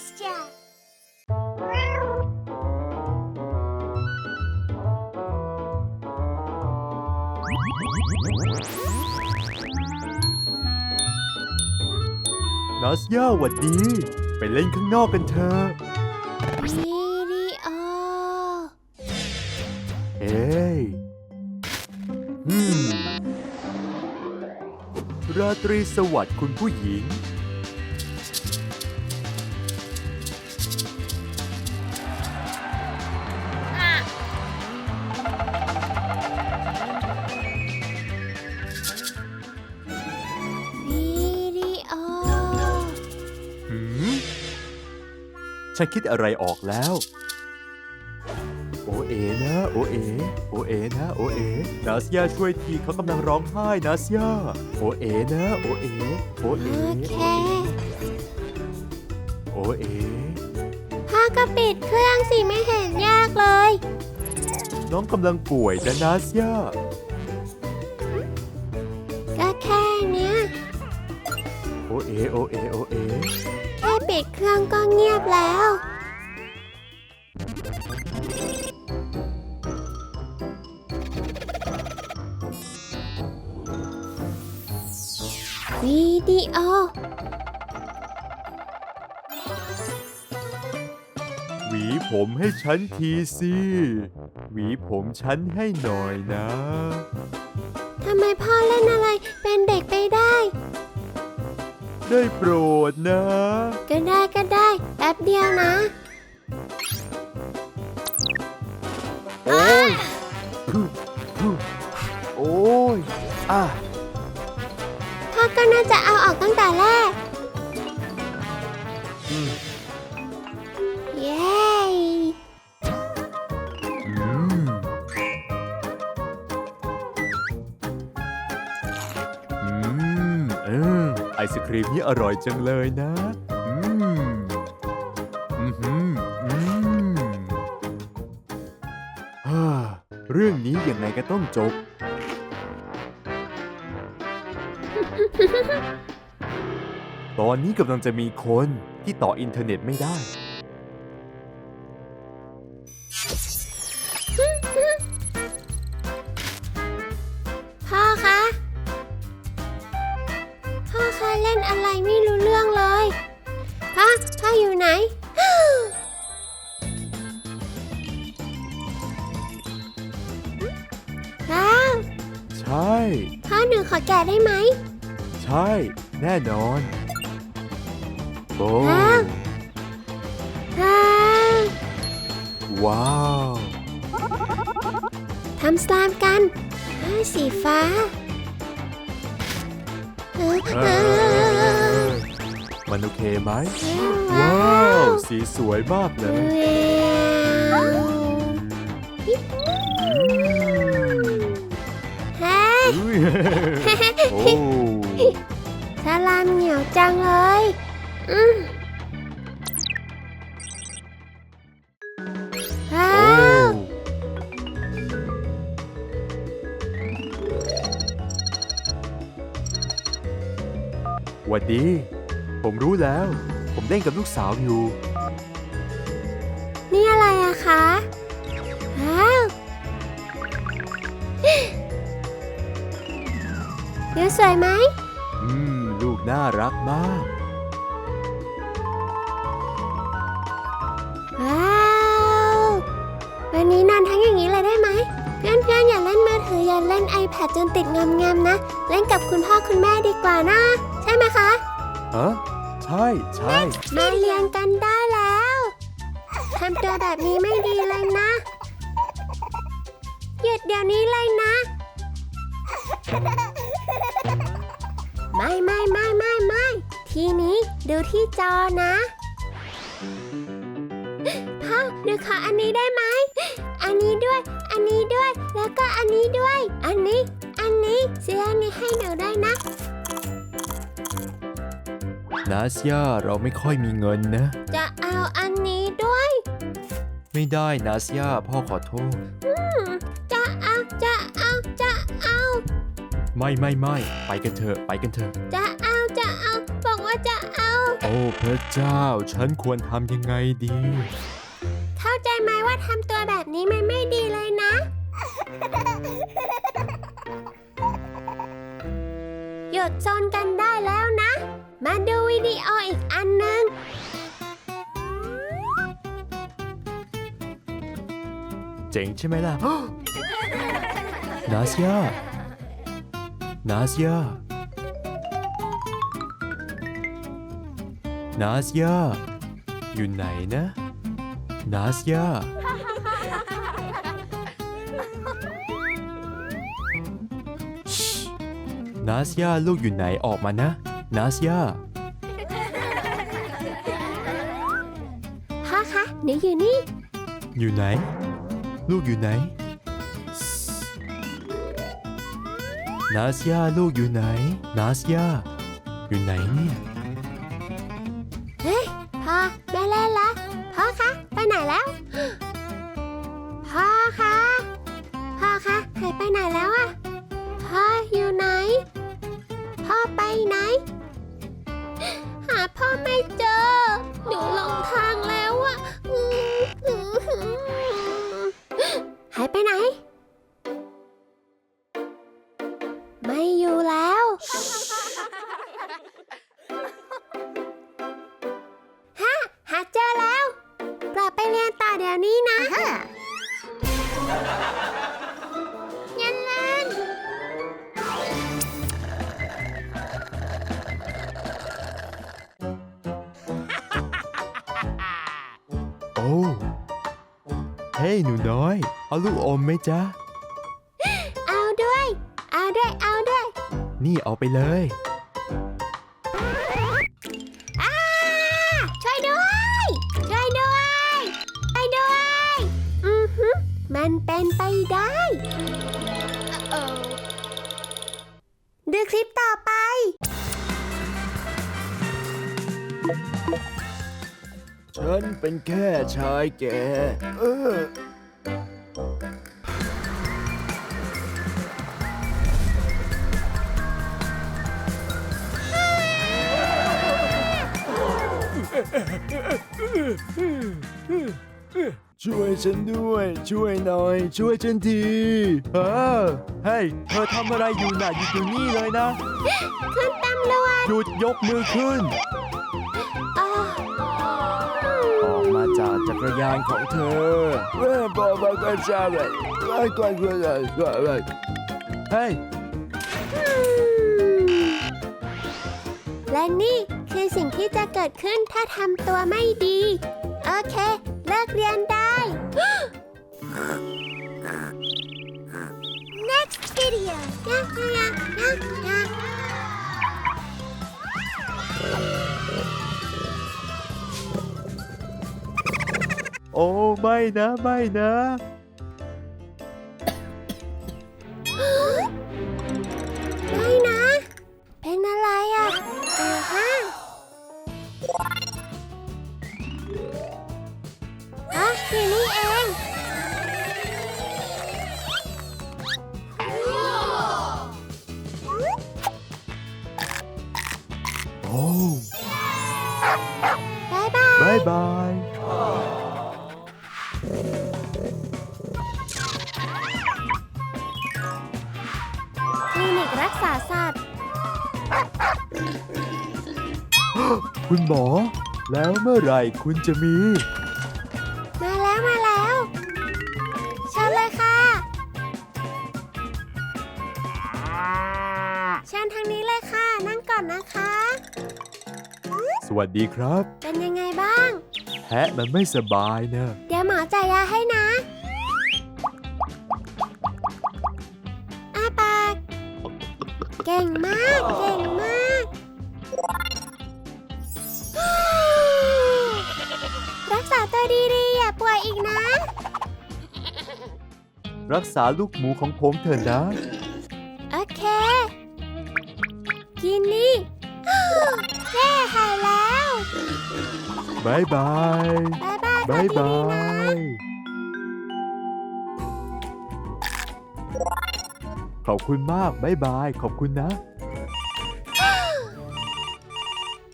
Настя. n ัสยาหวัดดี ไปเล่นข้างนอกกันเถอะ วิดีโอ เอ้ยอืม ราตรีสวัสดิ์คุณผู้หญิง ฉันคิดอะไรออกแล้ว โอเอนะ โอเอ โอเอนะ โอเอ นาสยาช่วยทีเขากำลังร้องไห้นาสยา โอเอนะ โอเอ โอเอ โอเคโอเอพ่อก็ปิดเครื่องสิไม่เห็นยากเลย น้องกำลังป่วยนะนาสยา ก็แค่เนี้ย โอเอ โอเอ โอเอแค่ ปิดเครื่องก็เงียบแล้ว วิดีโอ หวีผมให้ฉันทีสิหวีผมฉันให้หน่อยนะ ทำไมพ่อเล่นอะไรเป็นเด็กไปได้ ได้โปรดนะ ก็ได้ก็ได้แป๊บเดียวนะ โอ้ย โอ้ย อะ พ่อก็น่าจะเอาออกตั้งแต่แรก อไอศครีมนี่อร่อยจังเลยนะอืมอืม อืมอืมฮ่าเรื่องนี้ยังไงก็ต้องจบ ตอนนี้กำลังจะมีคนที่ต่ออินเทอร์เน็ตไม่ได้ ช่พ่อหนูขอแกะได้ไหม ใช่ แน่นอนโอ้ว้าวว้าวว้าวทำสลามกันอ้าวสีฟ้าเออเอเอออมันโอเคไหม ว้าว้าววสีสวยมากเลย ว้าว โอ้สลามเหนียวจังเลย อืมว้าโอ้วหวัดดี ผมรู้แล้ว ผมเล่นกับลูกสาวอยู่ นี่อะไรอะคะ ดูสวยไหม อืม ลูกน่ารักมาก ว้าว วันนี้นอนทั้งอย่างนี้เลยได้ไหม เพื่อนๆอย่าเล่นมือถืออย่าเล่น iPad จนติดงอมๆนะ เล่นกับคุณพ่อคุณแม่ดีกว่านะ ใช่ไหมคะ ฮะ ใช่ใช่ มาเรียนกันได้แล้วทำตัวแบบนี้ไม่ดีเลยนะ หยุดเดี๋ยวนี้เลยนะ ไม่ไม่ไม่ไม่ไม่ทีนี้ดูที่จอนะพ่อดูขออันนี้ได้ไหม อันนี้ด้วย อันนี้ด้วย แล้วก็อันนี้ด้วย อันนี้ อันนี้ซื้ออันนี้ให้หนูได้นะ นาสยาเราไม่ค่อยมีเงินนะ จะเอาอันนี้ด้วย ไม่ได้นาสยาพ่อขอโทษ ไม่ไม่ไม่ไปกันเถอะไปกันเถอะ จะเอาจะเอาบอกว่าจะเอา โอ้พระเจ้า ฉันควรทำยังไงดี เข้าใจไหมว่าทำตัวแบบนี้มันไม่ดีเลยนะ หยุดซนกันได้แล้วนะ มาดูวิดีโออีกอันหนึ่งเจ๋งใช่ไหมล่ะ นาเซีย นาเซียนาเซียอยู่ไหนนะนาเซียชินาเซียลูกอยู่ไหนออกมานะนาเซียพ่อคะหนูอยู่นี่ อยู่ไหน ลูกอยู่ไหน นาเซียลูกอยู่ไหน นาเซียอยู่ไหนเนี่ย เฮ้ยพ่อ อ้เฮ้ยหนูน้อย เอาลูกอมไหมจ๊ะ เอาด้วย เอาด้วย เอาด้วย นี่เอาไปเลยอ้าช่วยด้วย ช่วยด้วยไปด้วย อือฮึมันเป็นไปได้ ดูคลิปต่อไป ฉันเป็นแค่ชายแก่เออช่วยฉันด้วย ช่วยหน่อย ช่วยฉันทีเออเฮ้ยเธอทำอะไรอยู่น่ะอยู่ตรงนี้เลยนะ ขึ้นตำรวจหยุดยกมือขึ้น จักรยานของเธอเฮ้ยบอกมากันซะเลยไอ้ก่อนกันเลยเฮ้ยและนี่คือสิ่งที่จะเกิดขึ้นถ้าทำตัวไม่ดี โอเค เลิกเรียนได้ Next video โอ้ไม่นะไม่นะ กรักษาสัตว์ คุณหมอ แล้วเมื่อไหร่คุณจะมี มาแล้วมาแล้วเชิญเลยค่ะเชิญทางนี้เลยค่ะ นั่งก่อนนะคะ สวัสดีครับ เป็นยังไงบ้าง แพะมันไม่สบายนะ เดี๋ยวหมอจ่ายยาให้นะ เก่งมาก เก่งมาก รักษาตัวดีๆ อย่าป่วยอีกนะ รักษาลูกหมูของผมเถอะนะ โอเค กินนี่เย้หายแล้วบายบายบายบายบายฝันบาดีๆนะ ย ขอบคุณมากบายบาย ขอบคุณนะ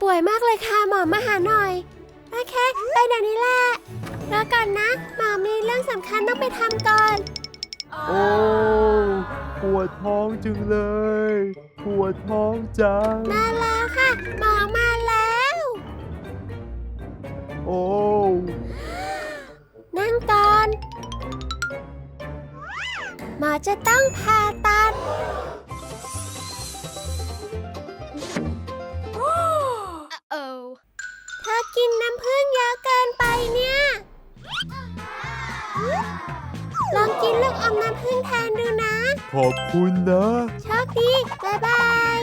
ป่วยมากเลยค่ะหมอมาหาหน่อย โอเค ไปเดี๋ยวนี้แหละรอก่อนนะ หมอมีเรื่องสำคัญต้องไปทำก่อน โอ้ปวดท้องจึงเลย ปวดท้องจัง มาแล้วค่ะ หมอมาแล้ว โอ้ นั่งก่อน หมอจะต้องผ่า ตัดเธอกินน้ำผึ้งเยอะเกินไปเนี่ย ลองกินลูกอมน้ำผึ้งแทนดูนะ ขอบคุณนะ โชคดีบายบาย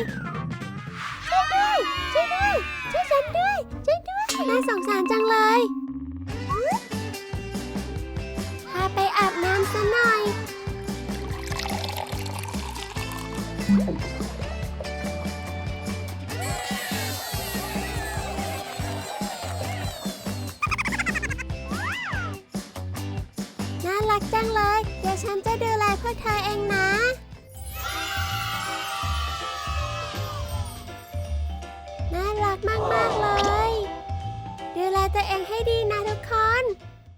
ช่วยด้วยช่วยด้วยช่วยฉันด้วยช่วยด้วยน่าสงสารจังเลย ฉันจะดูแลพวกเธอเองนะ